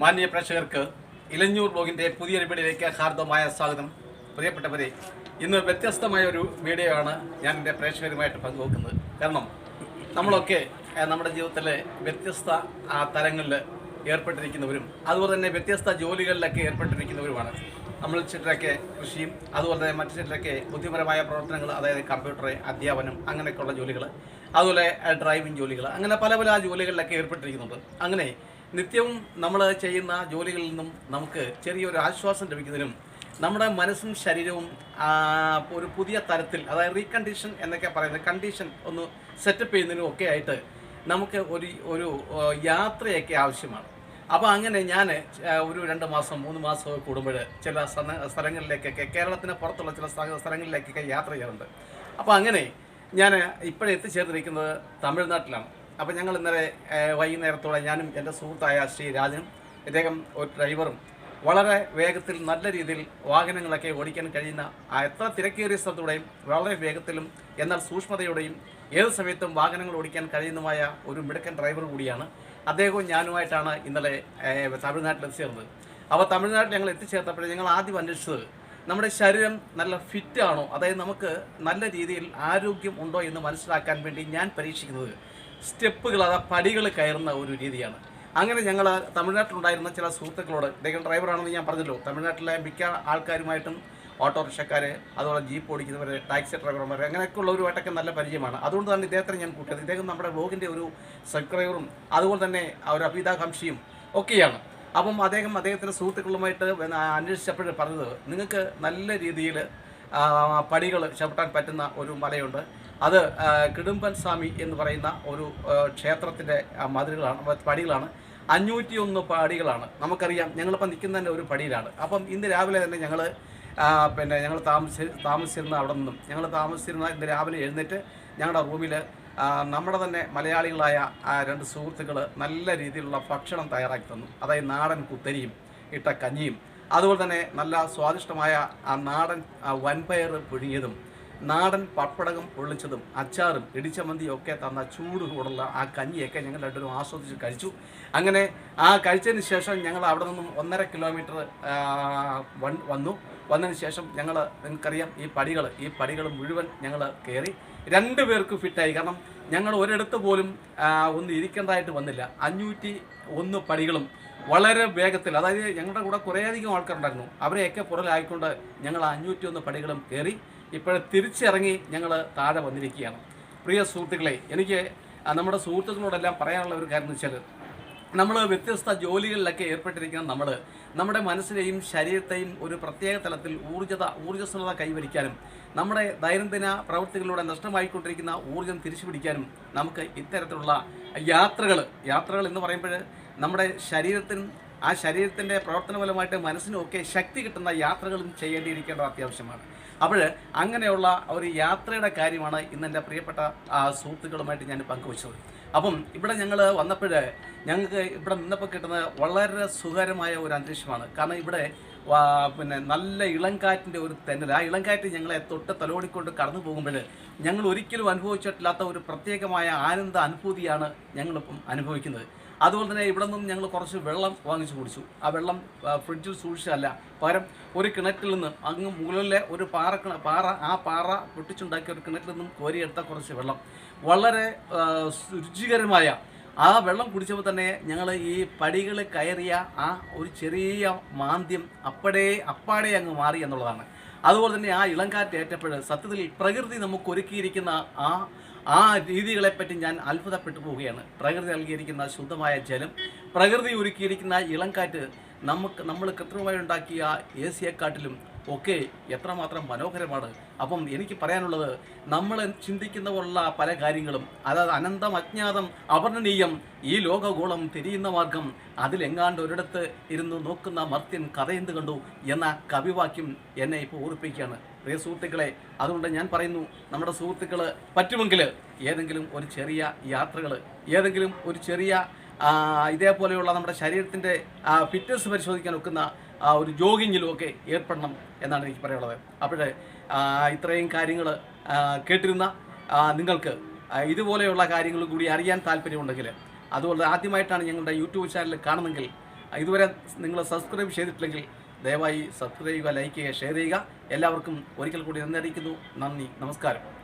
മാന്യ പ്രേക്ഷകർക്ക് ഇലഞ്ഞൂർ ബ്ലോഗിന്റെ പുതിയ വീഡിയോയിലേക്ക് ഹാർദമായ സ്വാഗതം. പ്രിയപ്പെട്ടവരെ ഇന്ന് വ്യത്യസ്തമായ ഒരു വീഡിയോ ആണ് ഞാൻ എന്റെ പ്രേക്ഷകരുമായിട്ട് പങ്കുവെക്കുന്നത്. കാരണം നമ്മളൊക്കെ നമ്മുടെ ജീവിതത്തിലെ വ്യത്യസ്ത തലങ്ങളിൽ ഏർപ്പെട്ടിരിക്കുന്നവരും അതുപോലെ തന്നെ വ്യത്യസ്ത ജോലികളിലൊക്കെ ഏർപ്പെട്ടിരിക്കുന്നവരുമാണ്. നമ്മൾ ചിലരൊക്കെ കൃഷിയും അതുപോലെ തന്നെ മറ്റു ചിലരൊക്കെ ബുദ്ധിപരമായ പ്രവർത്തനങ്ങൾ അതായത് കമ്പ്യൂട്ടർ അധ്യാപനം അങ്ങനെയൊക്കെയുള്ള ജോലികൾ അതുപോലെ ഡ്രൈവിംഗ് ജോലികൾ അങ്ങനെ പല പല ജോലികളിലൊക്കെ ഏർപ്പെട്ടിരിക്കുന്നുണ്ട്. അങ്ങനെ നിത്യവും നമ്മൾ ചെയ്യുന്ന ജോലികളിൽ നിന്നും നമുക്ക് ചെറിയൊരു ആശ്വാസം ലഭിക്കുന്നതിനും നമ്മുടെ മനസ്സും ശരീരവും ഒരു പുതിയ തരത്തിൽ അതായത് റീകണ്ടീഷൻ എന്നൊക്കെ പറയുന്നത് കണ്ടീഷൻ ഒന്ന് സെറ്റപ്പ് ചെയ്യുന്നതിനും ഒക്കെ ആയിട്ട് നമുക്ക് ഒരു ഒരു യാത്രയൊക്കെ ആവശ്യമാണ്. അപ്പോൾ അങ്ങനെ ഞാൻ ഒരു രണ്ട് മാസം മൂന്ന് മാസം കൂടുമ്പോൾ ചില സ്ഥല- സ്ഥലങ്ങളിലേക്കൊക്കെ കേരളത്തിന് പുറത്തുള്ള ചില സ്ഥ- സ്ഥലങ്ങളിലേക്കൊക്കെ യാത്ര ചെയ്യാറുണ്ട്. അപ്പോൾ അങ്ങനെ ഞാൻ ഇപ്പോഴെത്തിച്ചേർന്നിരിക്കുന്നത് തമിഴ്നാട്ടിലാണ്. അപ്പോൾ ഞങ്ങൾ ഇന്നലെ വൈകുന്നേരത്തോടെ ഞാനും എന്റെ സുഹൃത്തായ ശ്രീ രാജനും ഇദ്ദേഹം ഒരു ഡ്രൈവറും വളരെ വേഗത്തിൽ നല്ല രീതിയിൽ വാഹനങ്ങളൊക്കെ ഓടിക്കാൻ കഴിയുന്ന എത്ര തിരക്കേറിയ സ്ഥലത്തൂടെയും വളരെ വേഗത്തിലും എന്നാൽ സൂക്ഷ്മതയോടെയും ഏത് സമയത്തും വാഹനങ്ങൾ ഓടിക്കാൻ കഴിയുന്നതുമായ ഒരു മിടുക്കൻ ഡ്രൈവർ കൂടിയാണ്. അദ്ദേഹവും ഞാനുമായിട്ടാണ് ഇന്നലെ തമിഴ്നാട്ടിൽ എത്തിച്ചേർന്നത്. അപ്പോൾ തമിഴ്നാട്ടിൽ ഞങ്ങൾ എത്തിച്ചേർത്തപ്പോഴേ ഞങ്ങൾ ആദ്യം അന്വേഷിച്ചത് നമ്മുടെ ശരീരം നല്ല ഫിറ്റ് ആണോ? അതായത് നമുക്ക് നല്ല രീതിയിൽ ആരോഗ്യം ഉണ്ടോ എന്ന് മനസ്സിലാക്കാൻ വേണ്ടി ഞാൻ പരീക്ഷിക്കുന്നത് സ്റ്റെപ്പുകൾ അതാ പടികൾ കയറുന്ന ഒരു രീതിയാണ്. അങ്ങനെ ഞങ്ങൾ തമിഴ്നാട്ടിലുണ്ടായിരുന്ന ചില സുഹൃത്തുക്കളോട് ഇദ്ദേഹം ഡ്രൈവറാണെന്ന് ഞാൻ പറഞ്ഞല്ലോ തമിഴ്നാട്ടിലെ മിക്ക ആൾക്കാരുമായിട്ടും ഓട്ടോറിക്ഷക്കാർ അതുപോലെ ജീപ്പ് ഓടിക്കുന്നവർ ടാക്സി ഡ്രൈവർമാർ അങ്ങനെയൊക്കെ ഉള്ളവരുമായിട്ടൊക്കെ നല്ല പരിചയമാണ്. അതുകൊണ്ട് തന്നെ ഇദ്ദേഹത്തിന് ഞാൻ കൂട്ടിയത്. ഇദ്ദേഹം നമ്മുടെ ബ്ലോഗിന്റെ ഒരു സബ്സ്ക്രൈബറും അതുപോലെ തന്നെ ഒരു അഭിതാകാംക്ഷിയും ഒക്കെയാണ്. അപ്പം അദ്ദേഹം അദ്ദേഹത്തിന്റെ സുഹൃത്തുക്കളുമായിട്ട് അന്വേഷിച്ചപ്പോഴും പറഞ്ഞത് നിങ്ങൾക്ക് നല്ല രീതിയിൽ പടികൾ ചവിട്ടാൻ പറ്റുന്ന ഒരു മലയുണ്ട്. അത് കിടുമ്പൻ സ്വാമി എന്ന് പറയുന്ന ഒരു ക്ഷേത്രത്തിന്റെ മതിലുകളാണ് പടികളാണ് അഞ്ഞൂറ്റി ഒന്ന് പടികളാണ്. നമുക്കറിയാം ഞങ്ങളിപ്പോൾ നിൽക്കുന്നതിന്റെ ഒരു പടിയിലാണ്. അപ്പം ഇന്ന് രാവിലെ തന്നെ ഞങ്ങൾ പിന്നെ ഞങ്ങൾ താമസി താമസിച്ചിരുന്ന അവിടെ നിന്നും ഞങ്ങൾ താമസിച്ചിരുന്ന ഇന്ന് രാവിലെ എഴുന്നേറ്റ് ഞങ്ങളുടെ റൂമിൽ നമ്മുടെ തന്നെ മലയാളികളായ രണ്ട് സുഹൃത്തുക്കൾ നല്ല രീതിയിലുള്ള ഭക്ഷണം തയ്യാറാക്കി തന്നു. അതായത് നാടൻ കുത്തരിയും ഇട്ട കഞ്ഞിയും. അതുപോലെ തന്നെ നല്ല സ്വാദിഷ്ടമായ ആ നാടൻ വൻപയർ പുഴുങ്ങിയതും നാടൻ പപ്പടകം പൊള്ളിച്ചതും അച്ചാറും ഇടിച്ചമന്തിയും ഒക്കെ തന്ന ചൂട് കൂടുള്ള ആ കഞ്ഞിയൊക്കെ ഞങ്ങൾ രണ്ടുപേരും ആസ്വദിച്ച് കഴിച്ചു. അങ്ങനെ ആ കഴിച്ചതിന് ശേഷം ഞങ്ങൾ അവിടെ നിന്നും ഒന്നര കിലോമീറ്റർ വന്നു. വന്നതിന് ശേഷം ഞങ്ങൾ നിങ്ങൾക്കറിയാം ഈ പടികൾ ഈ പടികൾ മുഴുവൻ ഞങ്ങൾ കയറി. രണ്ട് പേർക്ക് ഫിറ്റായി കാരണം ഞങ്ങൾ ഒരിടത്ത് പോലും ഒന്ന് ഇരിക്കേണ്ടതായിട്ട് വന്നില്ല. അഞ്ഞൂറ്റി ഒന്ന് പടികളും വളരെ വേഗത്തിൽ അതായത് ഞങ്ങളുടെ കൂടെ കുറേയധികം ആൾക്കാരുണ്ടായിരുന്നു. അവരെയൊക്കെ പുറലായിക്കൊണ്ട് ഞങ്ങൾ അഞ്ഞൂറ്റി ഒന്ന് പടികളും കയറി. ഇപ്പോൾ തിരിച്ചിറങ്ങി ഞങ്ങൾ താഴെ വന്നിരിക്കുകയാണ്. പ്രിയ സുഹൃത്തുക്കളെ എനിക്ക് നമ്മുടെ സുഹൃത്തുക്കളോടെല്ലാം പറയാനുള്ള ഒരു കാര്യം എന്ന് വെച്ചാൽ നമ്മൾ വ്യത്യസ്ത ജോലികളിലൊക്കെ ഏർപ്പെട്ടിരിക്കുന്ന നമ്മൾ നമ്മുടെ മനസ്സിനെയും ശരീരത്തെയും ഒരു പ്രത്യേക തലത്തിൽ ഊർജത ഊർജസ്വലത കൈവരിക്കാനും നമ്മുടെ ദൈനംദിന പ്രവൃത്തികളിലൂടെ നഷ്ടമായിക്കൊണ്ടിരിക്കുന്ന ഊർജം തിരിച്ചു പിടിക്കാനും നമുക്ക് ഇത്തരത്തിലുള്ള യാത്രകൾ യാത്രകൾ എന്ന് പറയുമ്പോൾ നമ്മുടെ ശരീരത്തിനും ആ ശരീരത്തിന്റെ പ്രവർത്തനപരമായിട്ട് മനസ്സിനും ഒക്കെ ശക്തി കിട്ടുന്ന യാത്രകളും ചെയ്യേണ്ടിയിരിക്കേണ്ടത് അത്യാവശ്യമാണ്. അപ്പോൾ അങ്ങനെയുള്ള ഒരു യാത്രയുടെ കാര്യമാണ് ഇന്ന് എന്റെ പ്രിയപ്പെട്ട സുഹൃത്തുക്കളുമായിട്ട് ഞാൻ പങ്കുവച്ചത്. അപ്പം ഇവിടെ ഞങ്ങൾ വന്നപ്പോൾ ഞങ്ങൾക്ക് ഇവിടെ നിന്നപ്പോൾ കിട്ടുന്നത് വളരെ സുഖകരമായ ഒരു അന്തരീക്ഷമാണ്. കാരണം ഇവിടെ പിന്നെ നല്ല ഇളങ്കാറ്റിന്റെ ഒരു തെന്നൽ ആ ഇളങ്കാറ്റ് ഞങ്ങളെ തൊട്ട് തലോടിക്കൊണ്ട് കടന്നു പോകുമ്പോൾ ഞങ്ങൾ ഒരിക്കലും അനുഭവിച്ചിട്ടില്ലാത്ത ഒരു പ്രത്യേകമായ ആനന്ദ അനുഭൂതിയാണ് ഞങ്ങളിപ്പം അനുഭവിക്കുന്നത്. അതുപോലെ തന്നെ ഇവിടെ നിന്നും ഞങ്ങൾ കുറച്ച് വെള്ളം വാങ്ങിച്ചു കുടിച്ചു. ആ വെള്ളം ഫ്രിഡ്ജിൽ സൂക്ഷിച്ചല്ല പകരം ഒരു കിണറ്റിൽ നിന്ന് അങ്ങ് മുകളിലെ ഒരു പാറ പാറ ആ പാറ പൊട്ടിച്ചുണ്ടാക്കിയ ഒരു കിണറ്റിൽ നിന്നും കോരിയെടുത്ത കുറച്ച് വെള്ളം. വളരെ രുചികരമായ ആ വെള്ളം കുടിച്ചപ്പോൾ തന്നെ ഞങ്ങൾ ഈ പടികൾ കയറിയ ആ ഒരു ചെറിയ മാന്ദ്യം അപ്പടേ അപ്പാടെ അങ്ങ് മാറി എന്നുള്ളതാണ്. അതുപോലെ തന്നെ ആ ഇളങ്കാറ്റ് ഏറ്റപ്പോൾ സത്യത്തിൽ പ്രകൃതി നമുക്ക് ഒരുക്കിയിരിക്കുന്ന ആ ആ രീതികളെപ്പറ്റി ഞാൻ അത്ഭുതപ്പെട്ടു പോവുകയാണ്. പ്രകൃതി നൽകിയിരിക്കുന്ന ശുദ്ധമായ ജലം പ്രകൃതി ഒരുക്കിയിരിക്കുന്ന ഇളംകാറ്റ് നമുക്ക് നമ്മൾ കൃത്രിമമായി ഉണ്ടാക്കിയ എ സിയെക്കാട്ടിലും ഒക്കെ എത്രമാത്രം മനോഹരമാണ്. അപ്പം എനിക്ക് പറയാനുള്ളത് നമ്മൾ ചിന്തിക്കുന്ന പോലുള്ള പല കാര്യങ്ങളും അതായത് അനന്തം അജ്ഞാതം അവർണനീയം ഈ ലോകഗോളം തിരിയുന്ന മാർഗം അതിലെങ്ങാണ്ട് ഒരിടത്ത് ഇരുന്ന് നോക്കുന്ന മർത്യൻ കഥയെന്ത് കണ്ടു എന്ന കവിവാക്യം എന്നെ ഇപ്പോൾ ഓർപ്പിക്കുകയാണ്. പ്രിയ സുഹൃത്തുക്കളെ അതുകൊണ്ട് ഞാൻ പറയുന്നു നമ്മുടെ സുഹൃത്തുക്കൾ പറ്റുമെങ്കിൽ ഏതെങ്കിലും ഒരു ചെറിയ യാത്രകൾ ഏതെങ്കിലും ഒരു ചെറിയ ഇതേപോലെയുള്ള നമ്മുടെ ശരീരത്തിന്റെ ഫിറ്റ്നസ് പരിശോധിക്കാൻ ഒക്കുന്ന ഒരു ജോഗിങ്ങിലും ഒക്കെ ഏർപ്പെടണം എന്നാണ് എനിക്ക് പറയാനുള്ളത്. അപ്പോൾ ഇത്രയും കാര്യങ്ങൾ കേട്ടിരുന്ന നിങ്ങൾക്ക് ഇതുപോലെയുള്ള കാര്യങ്ങൾ കൂടി അറിയാൻ താല്പര്യമുണ്ടെങ്കിൽ അതുപോലെ ആദ്യമായിട്ടാണ് ഞങ്ങളുടെ യൂട്യൂബ് ചാനൽ കാണുന്നെങ്കിൽ ഇതുവരെ നിങ്ങൾ സബ്സ്ക്രൈബ് ചെയ്തിട്ടില്ലെങ്കിൽ ദയവായി സബ്സ്ക്രൈബ് ചെയ്യുക ലൈക്ക് ചെയ്യുക ഷെയർ ചെയ്യുക. എല്ലാവർക്കും ഒരിക്കൽ കൂടി നന്ദി അറിയിക്കുന്നു. നന്ദി. നമസ്കാരം.